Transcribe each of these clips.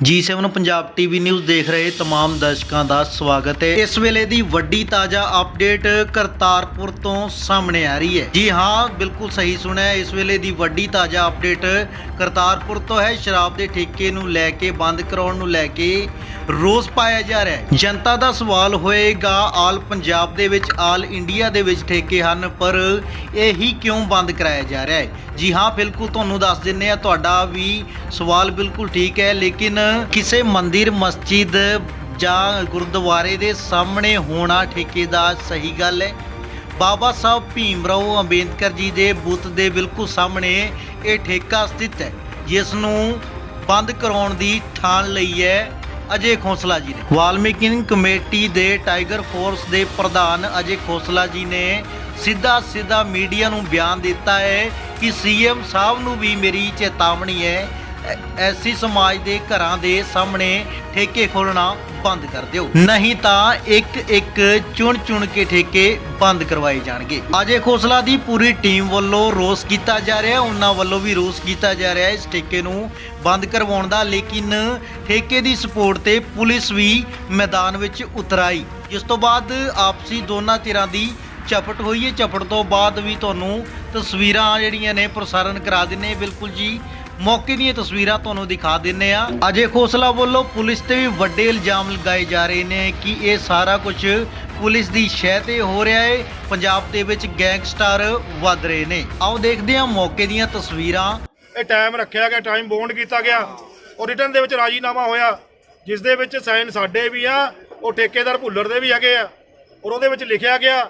ਜੀ7 Punjab TV news ਦੇਖ ਰਹੇ तमाम ਦਰਸ਼ਕਾਂ ਦਾ ਸਵਾਗਤ ਹੈ ਇਸ ਵੇਲੇ ਦੀ ਵੱਡੀ ਤਾਜ਼ਾ ਅਪਡੇਟ ਕਰਤਾਰਪੁਰ ਤੋਂ ਸਾਹਮਣੇ ਆ ਰਹੀ ਹੈ ਜੀ ਹਾਂ ਬਿਲਕੁਲ ਸਹੀ ਸੁਣਿਆ ਹੈ। ਇਸ ਵੇਲੇ ਦੀ ਵੱਡੀ ਤਾਜ਼ਾ ਅਪਡੇਟ ਕਰਤਾਰਪੁਰ ਤੋਂ ਹੈ ਸ਼ਰਾਬ ਦੇ ਠੇਕੇ ਨੂੰ ਲੈ ਕੇ ਬੰਦ ਕਰਾਉਣ ਨੂੰ ਲੈ ਕੇ ਰੋਸ ਪਾਇਆ ਜਾ ਰਿਹਾ ਹੈ। ਜਨਤਾ ਦਾ ਸਵਾਲ ਹੋਏਗਾ, ਆਲ ਪੰਜਾਬ ਦੇ ਵਿੱਚ, ਆਲ ਇੰਡੀਆ ਦੇ ਵਿੱਚ ਠੇਕੇ ਹਨ, ਪਰ ਇਹੀ ਕਿਉਂ ਬੰਦ ਕਰਾਇਆ ਜਾ ਰਿਹਾ ਹੈ? ਜੀ ਹਾਂ, ਬਿਲਕੁਲ ਤੁਹਾਨੂੰ ਦੱਸ ਦਿੰਨੇ ਆ ਤੁਹਾਡਾ ਵੀ ਸਵਾਲ ਬਿਲਕੁਲ ਠੀਕ ਹੈ, ਲੇਕਿਨ ਕਿਸੇ ਮੰਦਿਰ, ਮਸਜਿਦ ਜਾਂ ਗੁਰਦੁਆਰੇ ਦੇ ਸਾਹਮਣੇ ਹੋਣਾ ਠੇਕੇ ਦਾ ਸਹੀ ਗੱਲ ਹੈ। ਬਾਬਾ ਸਾਹਿਬ ਭੀਮ ਰਾਓ ਅੰਬੇਦਕਰ ਜੀ ਦੇ ਬੁੱਤ ਦੇ ਬਿਲਕੁਲ ਸਾਹਮਣੇ ਇਹ ਠੇਕਾ ਸਥਿਤ ਹੈ, ਜਿਸ ਨੂੰ ਬੰਦ ਕਰਾਉਣ ਦੀ ਠਾਣ ਲਈ ਹੈ। ਅਜੇ ਖੋਸਲਾ ਜੀ ਨੇ। ਵਾਲਮੀਕਿ ਕਮੇਟੀ ਦੇ ਟਾਈਗਰ ਫੋਰਸ ਦੇ ਪ੍ਰਧਾਨ ਅਜੇ ਖੋਸਲਾ ਜੀ ਨੇ ਸਿੱਧਾ ਸਿੱਧਾ ਮੀਡੀਆ ਨੂੰ ਬਿਆਨ ਦਿੱਤਾ ਹੈ ਕਿ ਸੀਐਮ ਸਾਹਿਬ ਨੂੰ ਵੀ ਮੇਰੀ ਚੇਤਾਵਨੀ ਹੈ ਐਸੀ ਸਮਾਜ ਦੇ ਘਰਾਂ ਦੇ ਸਾਹਮਣੇ ਠੇਕੇ ਖੋਲਣਾ ਬੰਦ ਕਰ ਦਿਓ। ਨਹੀਂ ਤਾਂ ਇੱਕ ਇੱਕ ਚੁਣ ਚੁਣ ਕੇ ਠੇਕੇ ਬੰਦ ਕਰਵਾਏ ਜਾਣਗੇ। ਅਜੇ ਖੋਸਲਾ ਦੀ ਪੂਰੀ ਟੀਮ ਵੱਲੋਂ ਰੋਸ ਕੀਤਾ ਜਾ ਰਿਹਾ, ਉਹਨਾਂ ਵੱਲੋਂ ਵੀ ਰੋਸ ਕੀਤਾ ਜਾ ਰਿਹਾ ਇਸ ਠੇਕੇ ਨੂੰ ਬੰਦ ਕਰਵਾਉਣ ਦਾ। ਲੇਕਿਨ ਠੇਕੇ ਦੀ ਸਪੋਰਟ ਤੇ ਪੁਲਿਸ ਵੀ ਮੈਦਾਨ ਵਿੱਚ ਉਤਰਾਈ। ਜਿਸ ਤੋਂ ਬਾਅਦ ਆਪਸੀ ਦੋਨਾਂ ਧਿਰਾਂ ਦੀ ਝਪਟ ਹੋਈ ਹੈ। ਝਪਟ ਤੋਂ ਬਾਅਦ ਵੀ ਤੁਹਾਨੂੰ ਤਸਵੀਰਾਂ ਜਿਹੜੀਆਂ ਨੇ ਪ੍ਰਸਾਰਣ ਕਰਾ ਦਿੰਨੇ ਬਿਲਕੁਲ ਜੀ ਮੌਕੇ ਦੀਆਂ ਤਸਵੀਰਾਂ ਤੁਹਾਨੂੰ ਦਿਖਾ ਦਿੰਨੇ ਆ। ਅਜੇ ਖੋਸਲਾ ਵੱਲੋਂ ਪੁਲਿਸ ਤੇ ਵੀ ਵੱਡੇ ਇਲਜ਼ਾਮ ਲਗਾਏ ਜਾ ਰਹੇ ਨੇ ਕਿ ਇਹ ਸਾਰਾ ਕੁਝ ਪੁਲਿਸ ਦੀ ਸ਼ਹਿ ਤੇ ਹੋ ਰਿਹਾ ਹੈ ਪੰਜਾਬ ਦੇ ਵਿੱਚ ਗੈਂਗਸਟਰ ਵੱਧ ਰਹੇ ਨੇ। ਆਓ ਦੇਖਦੇ ਹਾਂ ਮੌਕੇ ਦੀਆਂ ਤਸਵੀਰਾਂ। ਇਹ ਟਾਈਮ ਰੱਖਿਆ ਗਿਆ, ਟਾਈਮ ਬੌਂਡ ਕੀਤਾ ਗਿਆ। ਔਰ ਰਿਟਰਨ ਦੇ ਵਿੱਚ ਰਾਜੀਨਾਮਾ ਹੋਇਆ। ਜਿਸ ਦੇ ਵਿੱਚ ਸਾਈਨ ਸਾਡੇ ਵੀ ਆ, ਉਹ ਠੇਕੇਦਾਰ ਭੁੱਲਰ ਦੇ ਵੀ ਹੈਗੇ ਆ। ਔਰ ਉਹਦੇ ਵਿੱਚ ਲਿਖਿਆ ਗਿਆ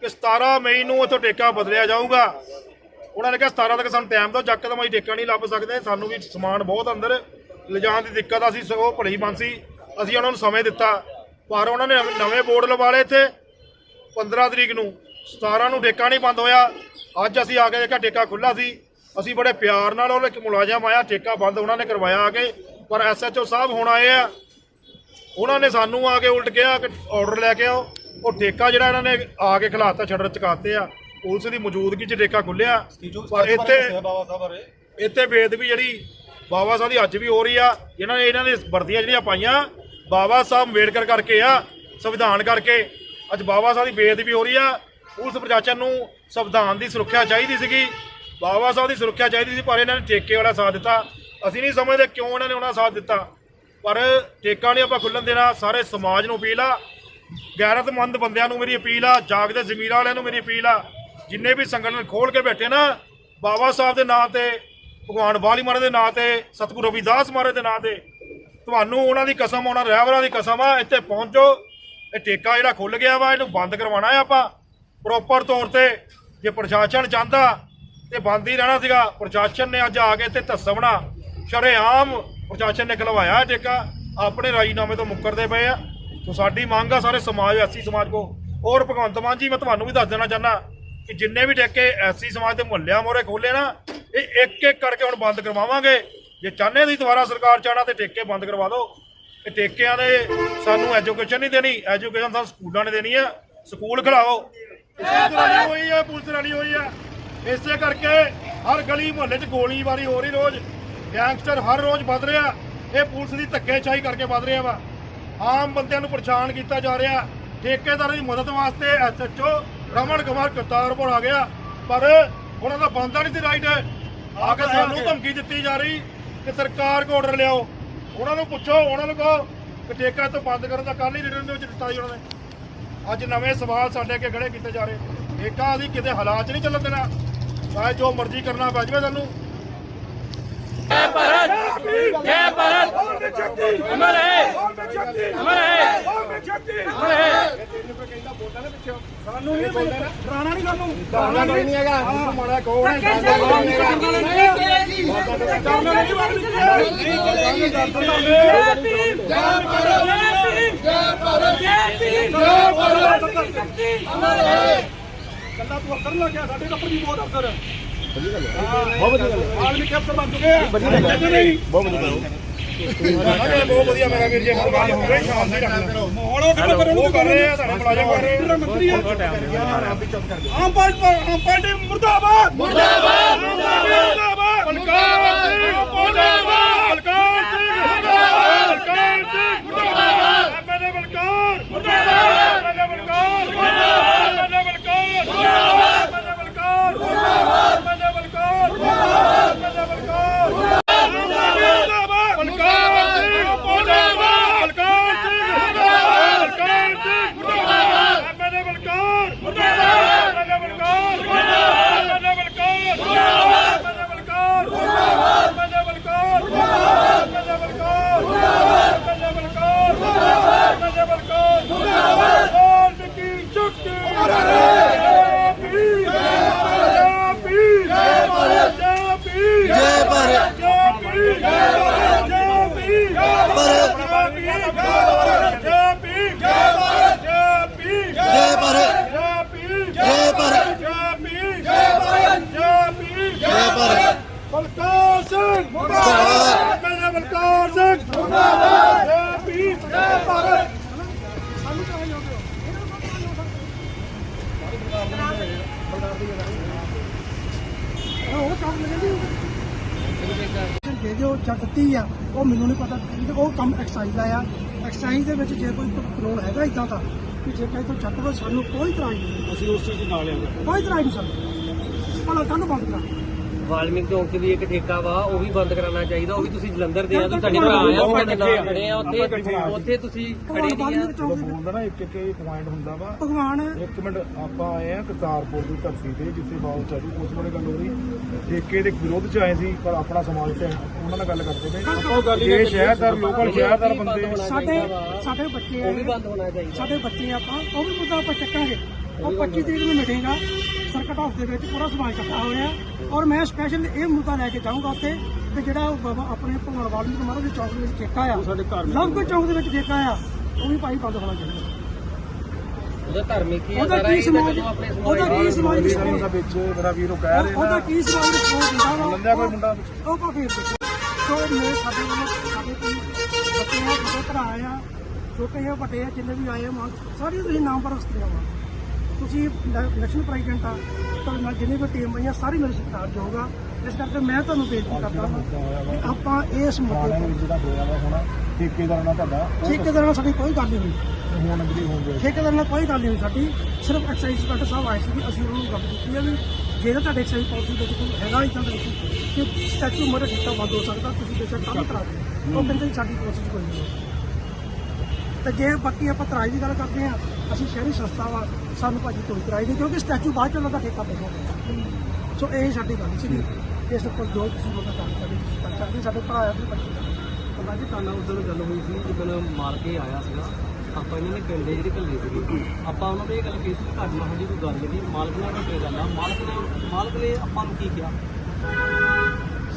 ਕਿ 17 ਮਈ ਨੂੰ ਇੱਥੋਂ ਠੇਕਾ ਬਦਲਿਆ ਜਾਊਗਾ। ਉਹਨਾਂ ਨੇ ਕਿਹਾ 17 ਤੱਕ ਸਾਨੂੰ ਟਾਈਮ ਦਿਓ ਜੱਕਦਮ ਅਸੀਂ ਠੇਕਾ ਨਹੀਂ ਲੱਭ ਸਕਦੇ, ਸਾਨੂੰ ਵੀ ਸਮਾਨ ਬਹੁਤ ਅੰਦਰ ਲਿਜਾਣ ਦੀ ਦਿੱਕਤ ਆ ਸੀ ਸਗੋਂ ਭਲੀ ਮਨ ਸੀ, ਅਸੀਂ ਉਹਨਾਂ ਨੂੰ ਸਮੇਂ ਦਿੱਤਾ, ਪਰ ਉਹਨਾਂ ਨੇ ਨਵੇਂ- ਬੋਰਡ ਲਵਾ ਲਏ ਇੱਥੇ 15 ਤਰੀਕ ਨੂੰ 17 ਨੂੰ ਠੇਕਾ ਨਹੀਂ ਬੰਦ ਹੋਇਆ, ਅੱਜ ਅਸੀਂ ਆ ਕੇ ਦੇਖਿਆ ਠੇਕਾ ਖੁੱਲਾ ਸੀ, ਅਸੀਂ ਬੜੇ ਪਿਆਰ ਨਾਲ ਉਹਨੇ ਇੱਕ ਮੁਲਾਜ਼ਮ ਆਇਆ, ਠੇਕਾ ਬੰਦ ਉਹਨਾਂ ਨੇ ਕਰਵਾਇਆ ਆ ਕੇ, ਪਰ ਐਸਐਚਓ ਸਾਹਿਬ ਹੁਣ ਆਏ ਆ, ਉਹਨਾਂ ਨੇ ਸਾਨੂੰ ਆ ਕੇ ਉਲਟ ਕਿਹਾ ਕਿ ਆਰਡਰ ਲੈ ਕੇ ਆਓ, ਉਹ ਠੇਕਾ ਜਿਹੜਾ ਇਹਨਾਂ ਨੇ ਆ ਕੇ ਖਿਲਾਤਾ ਛੱਡਰ ਚਕਾਤੇ ਆ। ਪੁਲਿਸ ਦੀ ਮੌਜੂਦਗੀ 'ਚ ਠੇਕਾ ਖੁੱਲਿਆ ਪਰ ਇੱਥੇ ਇੱਥੇ ਬੇਦਬੀ ਜਿਹੜੀ ਬਾਬਾ ਸਾਹਿਬ ਦੀ ਅੱਜ ਵੀ ਹੋ ਰਹੀ ਆ ਇਹਨਾਂ ਨੇ ਇਹਨਾਂ ਨੇ ਵਰਦੀਆਂ ਜਿਹੜੀਆਂ ਪਾਈਆਂ ਬਾਬਾ ਸਾਹਿਬ ਅੰਬੇਡਕਰ ਕਰਕੇ ਆ ਸੰਵਿਧਾਨ ਕਰਕੇ। ਅੱਜ ਬਾਬਾ ਸਾਹਿਬ ਦੀ ਬੇਦਬੀ ਹੋ ਰਹੀ ਆ ਪੁਲਿਸ ਪ੍ਰਸ਼ਾਸਨ ਨੂੰ ਸੰਵਿਧਾਨ ਦੀ ਸੁਰੱਖਿਆ ਚਾਹੀਦੀ ਸੀਗੀ। ਬਾਬਾ ਸਾਹਿਬ ਦੀ ਸੁਰੱਖਿਆ ਚਾਹੀਦੀ ਸੀ ਪਰ ਇਹਨਾਂ ਨੇ ਠੇਕੇ ਵਾਲਾ ਸਾਥ ਦਿੱਤਾ। ਅਸੀਂ ਨਹੀਂ ਸਮਝਦੇ ਕਿਉਂ ਇਹਨਾਂ ਨੇ ਉਹਨਾਂ ਸਾਥ ਦਿੱਤਾ। ਪਰ ਠੇਕਾ ਨਹੀਂ ਆਪਾਂ ਖੁੱਲਣ ਦੇਣਾ ਸਾਰੇ ਸਮਾਜ ਨੂੰ ਅਪੀਲ ਆ। ਗੈਰਤਮੰਦ ਬੰਦਿਆਂ ਨੂੰ ਮੇਰੀ ਅਪੀਲ ਆ ਜਾਗਦੇ ਜ਼ਮੀਰਾਂ ਵਾਲਿਆਂ ਨੂੰ ਮੇਰੀ ਅਪੀਲ ਆ। ਜਿੰਨੇ ਵੀ ਸੰਗਠਨ ਖੋਲ ਕੇ ਬੈਠੇ ਨਾ, ਬਾਬਾ ਸਾਹਿਬ ਦੇ ਨਾਂ ਤੇ, ਭਗਵਾਨ ਵਾਲੀ ਮਹਾਰਾਜ ਦੇ ਨਾਂ ਤੇ, ਸਤਿਗੁਰੂ ਰਵਿਦਾਸ ਮਹਾਰਾਜ ਦੇ ਨਾਂ ਤੇ, ਤੁਹਾਨੂੰ ਉਹਨਾਂ ਦੀ ਕਸਮ, ਉਹਨਾਂ ਰਹਿਬਰਾਂ ਦੀ ਕਸਮ ਆ, ਇੱਥੇ ਪਹੁੰਚੋ, ਇਹ ਠੇਕਾ ਜਿਹੜਾ ਖੁੱਲ ਗਿਆ ਵਾ, ਇਹਨੂੰ ਬੰਦ ਕਰਵਾਉਣਾ ਆ ਆਪਾਂ ਪ੍ਰੋਪਰ ਤੌਰ ਤੇ, ਜੇ ਪ੍ਰਸ਼ਾਸਨ ਚਾਹੁੰਦਾ, ਤੇ ਬੰਦ ਹੀ ਰਹਿਣਾ ਸੀਗਾ, ਪ੍ਰਸ਼ਾਸਨ ਨੇ ਅੱਜ ਆ ਕੇ ਇੱਥੇ ਧੱਸਵਣਾ ਸ਼ਰੇਆਮ ਪ੍ਰਸ਼ਾਸਨ ਨੇ ਖਲਵਾਇਆ ਇਹ ਠੇਕਾ, ਆਪਣੇ ਰਾਜੀਨਾਮੇ ਤੋਂ ਮੁੱਕਰਦੇ ਪਏ ਆ ਸੋ ਸਾਡੀ ਮੰਗ ਆ ਸਾਰੇ ਸਮਾਜ ਐਸੀ ਸਮਾਜ ਕੋ ਔਰ ਭਗਵੰਤ ਮਾਨ ਜੀ, ਮੈਂ ਤੁਹਾਨੂੰ ਵੀ ਦੱਸ ਦੇਣਾ ਚਾਹੁੰਦਾ ਕਿ ਜਿੰਨੇ ਵੀ ਠੇਕੇ ਐਸੀ ਸਮਾਜ ਦੇ ਮੁਹੱਲਿਆਂ ਮੋਰੇ ਖੋਲੇ ਨਾ, ਇਹ ਇੱਕ ਇੱਕ ਕਰਕੇ ਹੁਣ ਬੰਦ ਕਰਵਾਵਾਂਗੇ। ਜੇ ਚਾਹੁੰਦੇ ਦੀ ਦੁਬਾਰਾ ਸਰਕਾਰ ਚਾਹਣਾ ਤੇ ਠੇਕੇ ਬੰਦ ਕਰਵਾ ਦਿਓ। ਇਹ ਠੇਕਿਆਂ ਦੇ ਸਾਨੂੰ ਐਜੂਕੇਸ਼ਨ ਨਹੀਂ ਦੇਣੀ, ਐਜੂਕੇਸ਼ਨ ਸਾਨੂੰ ਸਕੂਲਾਂ ਨੇ ਦੇਣੀ ਆ। ਸਕੂਲ ਖਿਲਾਓ ਪੁਲਿਸ ਹੋਈ ਆ, ਪੁਲਿਸ ਰਲੀ ਹੋਈ ਆ। ਇਸੇ ਕਰਕੇ ਹਰ ਗਲੀ ਮੁਹੱਲੇ 'ਚ ਗੋਲੀਬਾਰੀ ਹੋ ਰਹੀ ਰੋਜ਼। ਗੈਂਗਸਟਰ ਹਰ ਰੋਜ਼ ਵੱਧ ਰਿਹਾ। ਇਹ ਪੁਲਿਸ ਦੀ ਧੱਕੇਸ਼ਾਹੀ ਕਰਕੇ ਵੱਧ ਰਿਹਾ ਵਾ। ਆਮ ਬੰਦਿਆਂ ਨੂੰ ਪਰੇਸ਼ਾਨ ਕੀਤਾ ਜਾ ਰਿਹਾ। ਠੇਕੇਦਾਰਾਂ ਦੀ ਮਦਦ ਵਾਸਤੇ ਐਸਐਚਓ ਰਮਨ ਕੁਮਾਰ ਕਰਤਾਰਪੁਰ ਆ ਗਿਆ ਪਰ ਉਹਨਾਂ ਦਾ ਬੰਦਾ ਨਹੀਂ ਸੀ ਰਾਈਟ ਆ ਕੇ ਸਾਨੂੰ ਧਮਕੀ ਦਿੱਤੀ ਜਾ ਰਹੀ ਕਿ ਸਰਕਾਰ ਕੋ ਆਰਡਰ ਲਿਆਓ। ਉਹਨਾਂ ਨੂੰ ਪੁੱਛੋ ਉਹਨਾਂ ਨੂੰ ਕਹੋ ਕਿ ਠੇਕਾ ਤੋਂ ਬੰਦ ਕਰਨ ਦਾ ਕੱਲ ਹੀ ਰਿਟਰਨ ਦੇ ਵਿੱਚ ਦਿੱਤਾ ਜੀ ਉਹਨਾਂ ਨੇ। ਅੱਜ ਨਵੇਂ ਸਵਾਲ ਸਾਡੇ ਅੱਗੇ ਖੜੇ ਕੀਤੇ ਜਾ ਰਹੇ। ਠੇਕਾ ਅਸੀਂ ਕਿਤੇ ਹਾਲਾਤ 'ਚ ਨਹੀਂ ਚੱਲਣ ਦੇਣਾ। ਚਾਹੇ ਜੋ ਮਰਜ਼ੀ ਕਰਨਾ ਪੈ ਜਾਵੇ ਸਾਨੂੰ। जय भारत अमर है अमर है अमर है ਸਾਨੂੰ ਨਹੀਂ ਡਰਾਣਾ ਨਹੀਂ ਸਾਨੂੰ ਡਰਾਣਾ ਨਹੀਂ ਹੈਗਾ ਸਾਨੂੰ ਮਾੜਾ ਕਹੋ ਨਾ ਕੱਲਾ ਤੂੰ ਅਫਸਰ ਲੱਗ ਗਿਆ ਸਾਡੇ ਕੱਪੜੇ ਵੀ ਬਹੁਤ ਅਫਸਰ ਬਹੁਤ ਵਧੀਆ ਗੱਲ ਹੈ ਆਲਮੀ ਕੈਪਟਨ ਬਣ ਚੁੱਕੇ ਆ ਵਧੀਆ ਗੱਲ ਨਹੀਂ ਬਹੁਤ ਵਧੀਆ ਗੱਲ ਬਹੁਤ ਵਧੀਆ ਮੇਰਾ ਵੀਰ ਜੀ ਮੁਰਬਾਨ ਹੋ ਗਏ ਸ਼ਾਮ ਦੀ ਰੱਖਣਾ ਮਾਹੌਲ ਉਹ ਕਿੱਥੇ ਕਰਨ ਉਹ ਕਰ ਰਹੇ ਆ ਸਾਡੇ ਮੁਲਾਜ਼ਮ ਕਰ ਰਹੇ ਆ ਮੰਤਰੀ ਆ ਆਮ ਪਾਰਟੀ ਆਮ ਪਾਰਟੀ ਮੁਰਦਾਬਾਦ ਮੁਰਦਾਬਾਦ ਮੁਰਦਾਬਾਦ ਬਲਕਾਰ ਸਿੰਘ ਮੁਰਦਾਬਾਦ ਬਲਕਾਰ ਸਿੰਘ ਮੁਰਦਾਬਾਦ ਜੈ ਭੀਮ ਜੈ ਭਾਰਤ ਜੈ ਭੀਮ ਜੈ ਭਾਰਤ ਜੈ ਭੀਮ ਜੈ ਭਾਰਤ ਜੈ ਭੀਮ ਜੈ ਭਾਰਤ ਜੈ ਭੀਮ ਜੈ ਭਾਰਤ ਬਲਕਾਰ ਸਿੰਘ ਮੁਰਦਾਬਾਦ ਮੇਰੇ ਬਲਕਾਰ ਸਿੰਘ ਮੁਰਦਾਬਾਦ ਜੈ ਭੀਮ ਜੈ ਭਾਰਤ ਜੇ ਜੋ ਚੱਕਤੀ ਆ ਉਹ ਮੈਨੂੰ ਨਹੀਂ ਪਤਾ ਉਹ ਕੰਮ ਐਕਸਾਈਜ਼ ਦਾ ਆ। ਐਕਸਾਈਜ਼ ਦੇ ਵਿੱਚ ਜੇ ਕੋਈ ਕਾਨੂੰਨ ਹੈਗਾ ਇਦਾਂ ਦਾ ਕਿ ਜੇ ਕਿਸੇ ਤੋਂ ਚੱਕ ਦੋ ਸਾਨੂੰ ਕੋਈ ਤਰ੍ਹਾਂ ਨਹੀਂ। ਅਸੀਂ ਉਸ ਚੀਜ਼ ਨਾਲ ਆ। ਕੋਈ ਤਰ੍ਹਾਂ ਨਹੀਂ ਸਾਨੂੰ। ਭਲਾ ਕੰਨ ਬੰਦ ਕਰਾ। ਵਾਲਮੀਕ ਚੌਂਕ 'ਚ ਵੀ ਇੱਕ ਠੇਕਾ ਵਾ ਉਹ ਵੀ ਬੰਦ ਕਰਾਉਣਾ ਚਾਹੀਦਾ ਉਹ ਵੀ ਤੁਸੀਂ ਜਲੰਧਰ ਦੇ ਆ ਤੁਸੀਂ ਸਾਡੇ ਭਰਾ ਆ ਤੁਹਾਡੇ ਨਾਲ ਖੜੇ ਆ ਉੱਥੇ ਉੱਥੇ ਤੁਸੀਂ ਖੜੇ ਨਹੀਂ ਆ। ਦੇ ਚੌਂਕ ਦੇ ਵਿੱਚ ਬੋਲਦਾ ਨਾ ਇੱਕ ਇੱਕ ਇਹ ਪੁਆਇੰਟ ਹੁੰਦਾ ਵਾ। ਭਗਵਾਨ ਇੱਕ ਮਿੰਟ ਆਪਾਂ ਆਏ ਆ ਕਰਤਾਰਪੁਰ ਦੀ ਧਰਤੀ ਤੇ ਜਿੱਥੇ ਬਾਬੂ ਚਾਚੂ ਉਸ ਬਾਰੇ ਗੱਲ ਹੋ ਰਹੀ ਠੇਕੇ ਦੇ ਵਿਰੋਧ ਚ ਆਏ ਸੀ ਪਰ ਆਪਣਾ ਸਮਾਜ ਤੇ ਉਹਨਾਂ ਨਾਲ ਗੱਲ ਕਰਦੇ ਪਏ। ਆਪਾਂ ਗੱਲ ਇਹ ਸ਼ਹਿਰਦਾਰ ਲੋਕਲ ਸ਼ਹਿਰਦਾਰ ਬੰਦੇ ਸਾਡੇ ਸਾਡੇ ਬੱਚੇ ਆ ਉਹ ਵੀ ਬੰਦ ਹੋਣਾ ਚਾਹੀਦਾ। ਸਾਡੇ ਬੱਚੇ ਆਪਾਂ ਉਹ ਵੀ ਮੁੱਦਾ ਆਪਾਂ ਚੱਕਾਂਗੇ। ਉਹ 25 ਤਰੀਕ ਨੂੰ ਮਿਟੇਗਾ ਸਰਕਟ ਹਾਊਸ ਦੇ ਵਿੱਚ ਪੂਰਾ ਸਮਾਜ ਇਕੱਠਾ ਹੋਇਆ ਔਰ ਮੈਂ ਸਪੈਸ਼ਲ ਇਹ ਮੁੱਦਾ ਲੈ ਕੇ ਜਾਊਂਗਾ ਉੱਥੇ ਤੇ ਜਿਹੜਾ ਉਹ ਬਾਬਾ ਆਪਣੇ ਭਗਵਾਨ ਵਾਲਮੀਕ ਮਹਾਰਾਜ ਦੇ ਚੌਕ ਦੇ ਵਿੱਚ ਠੇਕਾ ਆ। ਸਾਡੇ ਘਰ ਲੰਘ ਚੌਕ ਦੇ ਵਿੱਚ ਠੇਕਾ ਆ। ਉਹ ਵੀ ਭਾਈ ਬੰਦ ਹੋਣਾ ਚਾਹੀਦਾ। ਉਹਦਾ ਧਾਰਮਿਕ ਹੀ ਆ? ਉਹਦਾ ਸਾਰਾ ਕੀ ਸਮਾਜ ਉਹਦਾ ਕੀ ਸਮਾਜ ਦੀ ਸਪੋਰਟ ਵਿੱਚ ਮੇਰਾ ਵੀਰ ਉਹ ਕਹਿ ਰਹੇ। ਉਹਦਾ ਨਾ ਕੀ ਸਮਾਜ ਦੀ ਸਪੋਰਟ ਦਿੰਦਾ ਵਾ? ਲੰਦਿਆ ਕੋਈ ਮੁੰਡਾ ਉਹ ਦੇਖੋ। ਸੋ ਮੇਰੇ ਸਾਡੇ ਵੱਲੋਂ ਸਾਡੇ ਕੋਈ ਬੱਚੇ ਆ ਛੋਟੇ ਭਰਾ ਆ ਛੋਟੇ ਆ ਵੱਡੇ ਆ ਜਿੰਨੇ ਵੀ ਆਏ ਆ ਮਾਂ ਸਾਰੇ ਤੁਸੀਂ ਨਾਮ ਪਰ ਉਸਤਰੀਆਂ ਵਾ। ਤੁਸੀਂ ਨੈਸ਼ਨਲ ਪ੍ਰੈਜ਼ੀਡੈਂਟ ਆ ਤੁਹਾਡੇ ਨਾਲ ਜਿੰਨੀ ਵੀ ਟੀਮ ਆਈਆਂ ਸਾਰੀ ਮੇਰੇ ਸਤਿਕਾਰ ਹੋਊਗਾ। ਇਸ ਕਰਕੇ ਮੈਂ ਤੁਹਾਨੂੰ ਬੇਨਤੀ ਕਰਦਾ ਹਾਂ ਕਿ ਆਪਾਂ ਇਸ ਮੁੱਦੇ ਵਿੱਚ ਜਿਹੜਾ ਹੋਇਆ ਵਾ ਹੁਣ ਠੇਕੇਦਾਰ ਨਾਲ ਤੁਹਾਡਾ। ਤੇ ਠੇਕੇਦਾਰ ਨਾਲ ਸਾਡੀ ਕੋਈ ਗੱਲ ਨਹੀਂ। ਹੋਈ ਹੁਣ ਹੋਊਗੀ ਠੇਕੇਦਾਰ ਨਾਲ ਕੋਈ ਗੱਲ ਨਹੀਂ ਹੋਈ ਸਾਡੀ। ਸਿਰਫ ਐਕਸਾਈਜ਼ ਇੰਸਪੈਕਟਰ ਸਾਹਿਬ ਆਏ ਸੀ ਕਿ ਅਸੀਂ ਉਹਨਾਂ ਨੂੰ ਗੱਲ ਕੀਤੀ ਹੈ ਵੀ ਜੇ ਤਾਂ ਤੁਹਾਡੇ ਐਕਸਾਈਜ਼ ਪਾਲਿਸੀ ਵਿੱਚ ਕੋਈ ਹੈਗਾ ਇਦਾਂ ਦਾ ਕਿ ਸਟੈਚੂ ਮੋਰੇ ਠੇਕਾ ਬੰਦ ਹੋ ਸਕਦਾ ਤੁਸੀਂ ਬੇਸ਼ੱਕ ਕੰਮ ਕਰਾ ਦਿਓ। ਉਹ ਕਹਿੰਦੇ ਸਾਡੀ ਕੋਸ਼ਿਸ਼ ਕੋਈ ਨਹੀਂ ਤੇ ਜੇ ਬਾਕੀ ਆਪਾਂ ਤਰਾਈ ਦੀ ਗੱਲ ਕਰਦੇ ਆ ਅਸੀਂ ਸ਼ਹਿਰੀ ਸੰਸਥਾ ਵਾ, ਸਾਨੂੰ ਭਾਜੀ ਕੋਈ ਤਰਾਈ ਨਹੀਂ, ਕਿਉਂਕਿ ਸਟੈਚੂ ਬਾਅਦ ਚ ਦਾ ਠੇਕਾ ਪੈਗਾ ਸੋ ਇਹ ਸਾਡੀ ਗੱਲ ਸੀ। ਇਸ ਉੱਪਰ ਜੋ ਤੁਸੀਂ ਲੋਕਾਂ ਕੰਮ ਕਰਦੇ ਤੁਸੀਂ ਸਾਡੇ ਭਰਾ ਆ ਤੇ ਬੱਚੇ ਪਤਾ ਜੀ ਤੁਹਾਨੂੰ ਉਦੋਂ ਗੱਲ ਹੋਈ ਸੀ ਜਦੋਂ ਮਾਰ ਕੇ ਆਇਆ ਸੀਗਾ, ਆਪਾਂ ਇਹਨਾਂ ਨੇ ਪਿੰਡੇ ਜਿਹੜੀ ਘੱਲੀ ਸੀਗੀ, ਆਪਾਂ ਉਹਨਾਂ ਨੂੰ ਇਹ ਗੱਲ ਕਹੀ ਸੀ ਕਿ ਘੱਟ ਨਾ ਜੀ ਕੋਈ ਗੱਲ ਜਿਹੜੀ ਮਾਲਕ ਨਾਲ ਘੱਟੇ ਗੱਲ ਆ ਮਾਲਕ ਨੇ ਮਾਲਕ ਨੇ ਆਪਾਂ ਨੂੰ ਕੀ ਕਿਹਾ?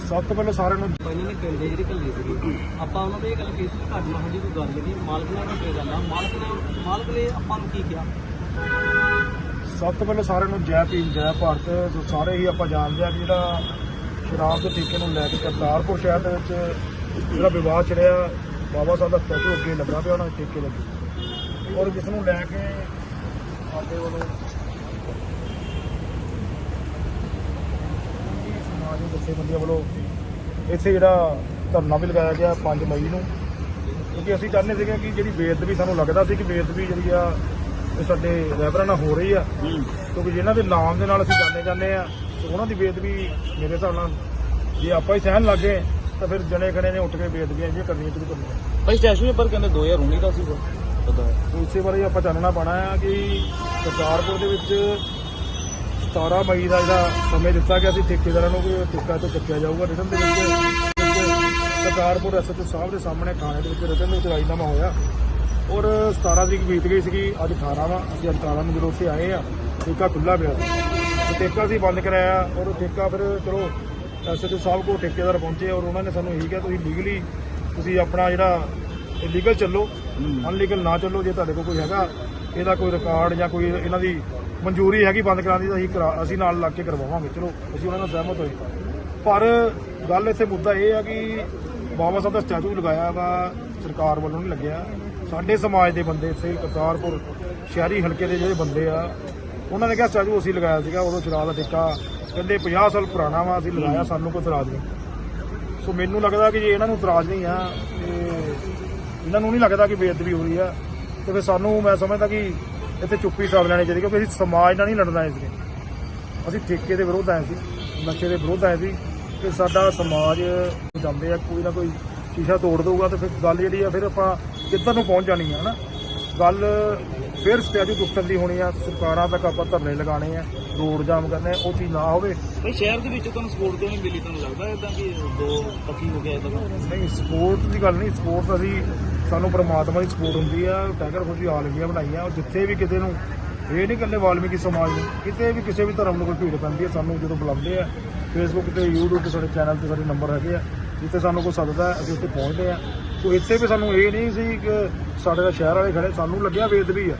ਸਭ ਤੋਂ ਪਹਿਲਾਂ ਸਾਰਿਆਂ ਨੂੰ ਇਹਨਾਂ ਨੇ ਪਿੰਡੇ ਜਿਹੜੀ ਘੱਲੀ ਸੀਗੀ ਆਪਾਂ ਉਹਨਾਂ ਨੂੰ ਇਹ ਗੱਲ ਕਹੀ ਸੀ ਕਿ ਘੱਟ ਨਾ ਜੀ ਕੋਈ ਗੱਲ ਜਿਹੜੀ ਮਾਲਕ ਨਾਲ ਘੱਟੇ ਗੱਲ ਆ? ਮਾਲਕ ਨੇ ਮਾਲਕ ਨੇ ਆਪਾਂ ਨੂੰ ਕੀ ਕਿਹਾ? ਸਭ ਤੋਂ ਪਹਿਲਾਂ ਸਾਰਿਆਂ ਨੂੰ ਜੈ ਭੀਮ ਜੈ ਭਾਰਤ ਸੋ ਸਾਰੇ ਹੀ ਆਪਾਂ ਜਾਣਦੇ ਆ ਕਿ ਜਿਹੜਾ ਸ਼ਰਾਬ ਦੇ ਠੇਕੇ ਨੂੰ ਲੈ ਕੇ ਕਰਤਾਰਪੁਰ ਸ਼ਹਿਰ ਦੇ ਵਿੱਚ ਜਿਹੜਾ ਵਿਵਾਦ ਚੜਿਆ ਬਾਬਾ ਸਾਹਿਬ ਦਾ ਸਟੈਚੂ ਅੱਗੇ ਲੱਗਾ ਪਿਆ ਉਹਨਾਂ ਦੇ ਠੇਕੇ ਲੱਗੇ। ਔਰ ਜਿਸ ਨੂੰ ਲੈ ਕੇ ਸਾਡੇ ਵੱਲੋਂ ਸਮਾਜ ਦੇ ਜਥੇਬੰਦੀਆਂ ਵੱਲੋਂ ਇੱਥੇ ਜਿਹੜਾ ਧਰਨਾ ਵੀ ਲਗਾਇਆ ਗਿਆ 5 ਮਈ ਨੂੰ। ਕਿਉਂਕਿ ਅਸੀਂ ਚਾਹੁੰਦੇ ਸੀਗੇ ਕਿ ਜਿਹੜੀ ਬੇਅਦਬੀ ਸਾਨੂੰ ਲੱਗਦਾ ਸੀ ਕਿ ਬੇਅਦਬੀ ਜਿਹੜੀ ਆ ਇਹ ਸਾਡੇ ਰਹਿਬਰਾਂ ਨਾਲ ਹੋ ਰਹੀ ਆ। ਕਿਉਂਕਿ ਜਿਨ੍ਹਾਂ ਦੇ ਨਾਮ ਦੇ ਨਾਲ ਅਸੀਂ ਜਾਣੇ ਜਾਂਦੇ ਆ ਉਹਨਾਂ ਦੀ ਬੇਅਦਬੀ ਮੇਰੇ ਹਿਸਾਬ ਨਾਲ ਜੇ ਆਪਾਂ ਹੀ ਸਹਿਣ ਲੱਗੇ ਤਾਂ ਫਿਰ ਜਣੇ ਖਣੇ ਨੇ ਉੱਠ ਕੇ ਬੇਅਦਬੀਆਂ ਜਿਹੜੀਆਂ ਕਰਨੀਆਂ ਸ਼ੁਰੂ ਕਰਨੀਆਂ ਭਾਈ ਸਟੈਚੂ ਉੱਪਰ ਕਹਿੰਦੇ 2019 ਦਾ ਸੀ ਪਤਾ ਸੋ ਇਸੇ ਬਾਰੇ ਆਪਾਂ ਚਾਨਣਾ ਪਾਣਾ ਆ ਕਿ ਕਰਤਾਰਪੁਰ ਦੇ ਵਿੱਚ 17 ਮਈ ਦਾ ਜਿਹੜਾ ਸਮੇਂ ਦਿੱਤਾ ਗਿਆ ਸੀ ਠੇਕੇਦਾਰਾਂ ਨੂੰ ਕਿ ਇਹ ਠੇਕਾ ਤੋਂ ਚੱਕਿਆ ਜਾਊਗਾ ਰਿਟਰਨ ਦੇ ਵਿੱਚ ਕਰਤਾਰਪੁਰ ਐਸਐਚਓ ਸਾਹਿਬ ਦੇ ਸਾਹਮਣੇ ਥਾਣੇ ਦੇ ਵਿੱਚ ਰਿਟਰਨ ਦੇ ਵਿੱਚ ਰਾਜੀਨਾਮਾ ਹੋਇਆ। ਔਰ 17 ਤਰੀਕ ਬੀਤ ਗਈ ਸੀਗੀ ਅੱਜ 18 ਵਾ ਅਸੀਂ ਅੱਜ 18 ਨੂੰ ਜਦੋਂ ਉੱਥੇ ਆਏ ਆ ਠੇਕਾ ਖੁੱਲਾ ਪਿਆ ਸੀ। ਠੇਕਾ ਸੀ ਬੰਦ ਕਰਾਇਆ ਔਰ ਉਹ ਠੇਕਾ ਫਿਰ ਚਲੋ ਐਸਐਚਓ ਸਾਹਿਬ ਕੋਲ ਠੇਕੇਦਾਰ ਪਹੁੰਚੇ ਔਰ ਉਹਨਾਂ ਨੇ ਸਾਨੂੰ ਇਹੀ ਕਿਹਾ ਤੁਸੀਂ ਲੀਗਲੀ ਤੁਸੀਂ ਆਪਣਾ ਜਿਹੜਾ ਲੀਗਲ ਚੱਲੋ ਅਨਲੀਗਲ ਨਾ ਚੱਲੋ ਜੇ ਤੁਹਾਡੇ ਕੋਲ ਕੋਈ ਹੈਗਾ ਇਹਦਾ ਕੋਈ ਰਿਕਾਰਡ ਜਾਂ ਕੋਈ ਇਹਨਾਂ ਦੀ ਮਨਜ਼ੂਰੀ ਹੈਗੀ, ਬੰਦ ਕਰਾਉਣ ਦੀ ਤਾਂ ਅਸੀਂ ਕਰਾ- ਅਸੀਂ ਨਾਲ ਲੱਗ ਕੇ ਕਰਵਾਵਾਂਗੇ। ਚਲੋ, ਅਸੀਂ ਉਹਨਾਂ ਨਾਲ ਸਹਿਮਤ ਹੋਏ। ਪਰ ਗੱਲ ਇੱਥੇ ਮੁੱਦਾ ਇਹ ਆ ਕਿ ਬਾਬਾ ਸਾਹਿਬ ਦਾ ਸਟੈਚੂ ਲਗਾਇਆ ਵਾ, ਸਰਕਾਰ ਵੱਲੋਂ ਨਹੀਂ ਲੱਗਿਆ। ਸਾਡੇ ਸਮਾਜ ਦੇ ਬੰਦੇ ਇੱਥੇ, ਕਰਤਾਰਪੁਰ ਸ਼ਹਿਰੀ ਹਲਕੇ ਦੇ ਜਿਹੜੇ ਬੰਦੇ ਆ, ਉਹਨਾਂ ਨੇ ਕਿਹਾ ਸਟੈਚੂ ਅਸੀਂ ਲਗਾਇਆ ਸੀਗਾ, ਉਦੋਂ ਚਰਾ ਦਾ ਠੇਕਾ। ਕਹਿੰਦੇ 50 ਸਾਲ ਪੁਰਾਣਾ ਵਾ, ਅਸੀਂ ਲਗਾਇਆ, ਸਾਨੂੰ ਕੋਈ ਇਤਰਾਜ਼ ਨਹੀਂ। ਸੋ ਮੈਨੂੰ ਲੱਗਦਾ ਕਿ ਜੇ ਇਹਨਾਂ ਨੂੰ ਇਤਰਾਜ਼ ਨਹੀਂ ਆ, ਤੇ ਇਹਨਾਂ ਨੂੰ ਨਹੀਂ ਲੱਗਦਾ ਕਿ ਬੇਅਦਬੀ ਹੋ ਰਹੀ ਆ, ਤੇ ਫਿਰ ਸਾਨੂੰ, ਮੈਂ ਸਮਝਦਾ ਕਿ ਇੱਥੇ ਚੁੱਪੀ ਸਾਧ ਲੈਣੀ ਚਾਹੀਦੀ ਕਿਉਂਕਿ ਅਸੀਂ ਸਮਾਜ ਨਾਲ ਨਹੀਂ ਲੜਨਾ ਇਸ ਲਈ ਅਸੀਂ ਠੇਕੇ ਦੇ ਵਿਰੋਧ ਆਏ ਸੀ ਨਸ਼ੇ ਦੇ ਵਿਰੋਧ ਆਏ ਸੀ ਕਿ ਸਾਡਾ ਸਮਾਜ ਜਾਂਦੇ ਆ ਕੋਈ ਨਾ ਕੋਈ ਸ਼ੀਸ਼ਾ ਤੋੜ ਦਊਗਾ ਤੇ ਫਿਰ ਗੱਲ ਜਿਹੜੀ ਆ ਫਿਰ ਆਪਾਂ ਕਿੱਧਰ ਨੂੰ ਪਹੁੰਚ ਜਾਣੀ ਆ ਹਨਾ? ਗੱਲ ਫਿਰ ਸਟੈਚੂ ਟੁੱਟਣ ਦੀ ਹੋਣੀ ਆ ਸਰਕਾਰਾਂ ਤੱਕ ਆਪਾਂ ਧਰਨੇ ਲਗਾਣੇ ਆ ਰੋਡ ਜਾਮ ਕਰਨੇ ਉਹ ਚੀਜ਼ ਨਾ ਹੋਵੇ। ਭਾਈ ਸ਼ਹਿਰ ਦੇ ਵਿੱਚ ਤੁਹਾਨੂੰ ਸਪੋਰਟ ਕਿਉਂ ਨਹੀਂ ਮਿਲੀ? ਤੁਹਾਨੂੰ ਲੱਗਦਾ ਇਦਾਂ ਕਿ ਦੋ ਪੱਖੀ ਹੋ ਗਿਆ ਇਦਾਂ ਨਹੀਂ ਸਪੋਰਟ ਦੀ ਗੱਲ ਨਹੀਂ ਸਪੋਰਟ ਅਸੀਂ ਸਾਨੂੰ ਪ੍ਰਮਾਤਮਾ ਦੀ ਸਪੋਰਟ ਹੁੰਦੀ ਆ ਟਾਈਗਰ ਫੌਜੀ ਆਲ ਇੰਡੀਆ ਬਣਾਈ ਆ ਔਰ ਜਿੱਥੇ ਵੀ ਕਿਤੇ ਨੂੰ ਇਹ ਨਹੀਂ ਇਕੱਲੇ ਵਾਲਮੀਕੀ ਸਮਾਜ ਨੂੰ ਕਿਤੇ ਵੀ ਕਿਸੇ ਵੀ ਧਰਮ ਨੂੰ ਕੋਈ ਭੀੜ ਪੈਂਦੀ ਹੈ ਸਾਨੂੰ ਜਦੋਂ ਬੁਲਾਉਂਦੇ ਆ ਫੇਸਬੁੱਕ ਤੇ YouTube ਤੇ ਸਾਡੇ ਚੈਨਲ ਤੇ ਸਾਡੇ ਨੰਬਰ ਹੈਗੇ ਆ ਜਿੱਥੇ ਸਾਨੂੰ ਕੋਈ ਸੱਦਦਾ ਅਸੀਂ ਉੱਥੇ ਪਹੁੰਚਦੇ ਆ। ਤੋ ਇੱਥੇ ਵੀ ਸਾਨੂੰ ਇਹ ਨਹੀਂ ਸੀ ਕਿ ਸਾਡੇ ਦਾ ਸ਼ਹਿਰ ਵਾਲੇ ਖੜੇ ਸਾਨੂੰ ਲੱਗਿਆ ਵੇਦ ਵੀ ਆ।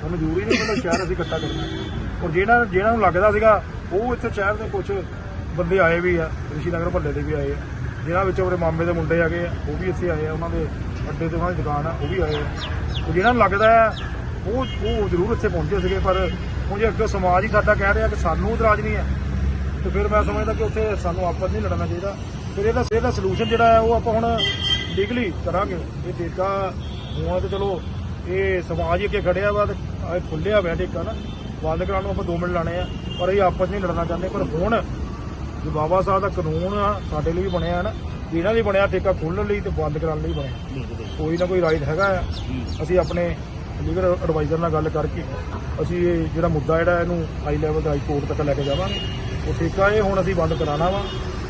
ਸਾਨੂੰ ਜ਼ਰੂਰੀ ਨਹੀਂ ਕਿ ਸ਼ਹਿਰ ਅਸੀਂ ਇਕੱਠਾ ਕਰਨਾ। ਔਰ ਜਿਹੜਾ ਜਿਹਨਾਂ ਨੂੰ ਲੱਗਦਾ ਸੀਗਾ ਉਹ ਇੱਥੇ ਸ਼ਹਿਰ ਦੇ ਕੁਝ ਬੰਦੇ ਆਏ ਵੀ ਆ ਰਿਸ਼ੀ ਨਗਰ ਭੱਲੇ ਦੇ ਵੀ ਆਏ ਆ ਜਿਹਨਾਂ ਵਿੱਚ ਉਹਦੇ ਮਾਮੇ ਦੇ ਮੁੰਡੇ ਹੈਗੇ ਆ ਉਹ ਵੀ ਇੱਥੇ ਆਏ ਆ ਉਹਨਾਂ ਦੇ ਅੱਡੇ ਤੇ ਉਹਨਾਂ ਦੀ ਦੁਕਾਨ ਆ, ਉਹ ਵੀ ਆਏ ਆ। ਤੇ ਜਿਹਨਾਂ ਨੂੰ ਲੱਗਦਾ ਹੈ, ਉਹ ਉਹ ਜ਼ਰੂਰ ਇੱਥੇ ਪਹੁੰਚੇ ਸੀਗੇ, ਪਰ ਹੁਣ ਜੇ ਅੱਗੇ ਸਮਾਜ ਹੀ ਸਾਡਾ ਕਹਿ ਰਿਹਾ ਕਿ ਸਾਨੂੰ ਇਤਰਾਜ਼ ਨਹੀਂ ਹੈ, ਤੇ ਫਿਰ ਮੈਂ ਸਮਝਦਾ ਕਿ ਉੱਥੇ ਸਾਨੂੰ ਆਪਸ ਨਹੀਂ ਲੜਨਾ ਚਾਹੀਦਾ। ਫਿਰ ਇਹਦਾ ਇਹਦਾ ਸੋਲੂਸ਼ਨ ਜਿਹੜਾ ਹੈ, ਉਹ ਆਪਾਂ ਹੁਣ ਲੀਗਲੀ ਕਰਾਂਗੇ। ਇਹ ਠੇਕਾ ਹੋਣਾ ਤੇ ਚਲੋ, ਇਹ ਸਮਾਜ ਹੀ ਅੱਗੇ ਖੜਿਆ ਵਾ ਤੇ ਇਹ ਖੁੱਲਿਆ ਹੋਇਆ ਠੇਕਾ ਨਾ। ਬੰਦ ਕਰਾਉਣ ਨੂੰ ਆਪਾਂ 2 ਮਿੰਟ ਲਾਣੇ ਆ, ਪਰ ਇਹ ਆਪਸ ਨਹੀਂ ਲੜਨਾ ਚਾਹੁੰਦੇ। ਪਰ ਹੁਣ ਜੋ ਬਾਬਾ ਸਾਹਿਬ ਦਾ ਕਾਨੂੰਨ ਆ, ਸਾਡੇ ਲਈ ਬਣਿਆ ਹੈ ਨਾ ਇਹਨਾਂ ਲਈ ਬਣਿਆ, ਠੇਕਾ ਖੋਲ੍ਹਣ ਲਈ ਤੇ ਬੰਦ ਕਰਾਉਣ ਲਈ ਬਣਿਆ। ਕੋਈ ਨਾ ਕੋਈ ਰਾਈਟ ਹੈਗਾ ਆ। ਅਸੀਂ ਆਪਣੇ ਲੀਗਲ ਐਡਵਾਈਜ਼ਰ ਨਾਲ ਗੱਲ ਕਰਕੇ ਅਸੀਂ ਇਹ ਜਿਹੜਾ ਮੁੱਦਾ ਜਿਹੜਾ ਇਹਨੂੰ ਹਾਈ ਲੈਵਲ ਦਾ ਹਾਈ ਕੋਰਟ ਤੱਕ ਲੈ ਕੇ ਜਾਵਾਂਗੇ। ਉਹ ਠੇਕਾ ਇਹ ਹੁਣ ਅਸੀਂ ਬੰਦ ਕਰਾਉਣਾ ਵਾ।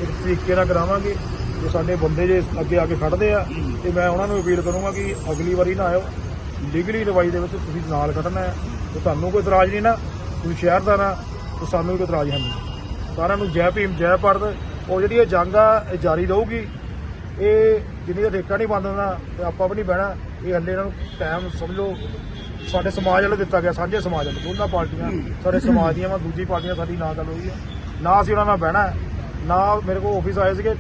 ਇੱਕ ਤਰੀਕੇ ਨਾਲ ਕਰਾਵਾਂਗੇ। ਜੇ ਸਾਡੇ ਬੰਦੇ ਜੇ ਅੱਗੇ ਆ ਕੇ ਖੜਦੇ ਆ, ਤੇ ਮੈਂ ਉਹਨਾਂ ਨੂੰ ਅਪੀਲ ਕਰੂੰਗਾ ਕਿ ਅਗਲੀ ਵਾਰੀ ਨਾ ਆਇਓ। ਲੀਗਲੀ ਰਵਾਈ ਦੇ ਵਿੱਚ ਤੁਸੀਂ ਨਾਲ ਖੜਨਾ ਹੈ ਤੇ ਤੁਹਾਨੂੰ ਕੋਈ ਇਤਰਾਜ਼ ਨਹੀਂ ਨਾ। ਤੁਸੀਂ ਸ਼ਹਿਰ ਦਾ ਨਾ, ਤੇ ਸਾਨੂੰ ਵੀ ਕੋਈ ਇਤਰਾਜ਼ ਹੈ ਨਹੀਂ। ਸਾਰਿਆਂ ਨੂੰ ਜੈ ਭੀਮ, ਜੈ ਭਾਰਤ। ਉਹ ਜਿਹੜੀ ਇਹ ਜੰਗ ਆ, ਇਹ ਜਾਰੀ ਰਹੂਗੀ। ਇਹ ਜਿੰਨੀ ਦਾ ਠੇਕਾ ਨਹੀਂ ਬੰਦ ਹੁੰਦਾ ਤੇ ਆਪਾਂ ਵੀ ਨਹੀਂ ਬਹਿਣਾ। ਇਹ ਹੱਲੇ ਇਹਨਾਂ ਨੂੰ ਟਾਈਮ ਸਮਝੋ, ਸਾਡੇ ਸਮਾਜ ਵੱਲੋਂ ਦਿੱਤਾ ਗਿਆ, ਸਾਂਝੇ ਸਮਾਜ ਵੱਲੋਂ। ਦੋਨਾਂ ਪਾਰਟੀਆਂ, ਸਾਡੇ ਸਮਾਜ ਦੀਆਂ ਵਾ, ਦੂਜੀ ਪਾਰਟੀਆਂ ਸਾਡੀ ਨਾ ਗੱਲ ਹੋਈ ਹੈ ਨਾ ਅਸੀਂ ਉਹਨਾਂ ਨਾਲ ਬਹਿਣਾ। ਨਾ ਮੇਰੇ ਕੋਲ ਆਫਿਸ ਆਏ ਸੀਗੇ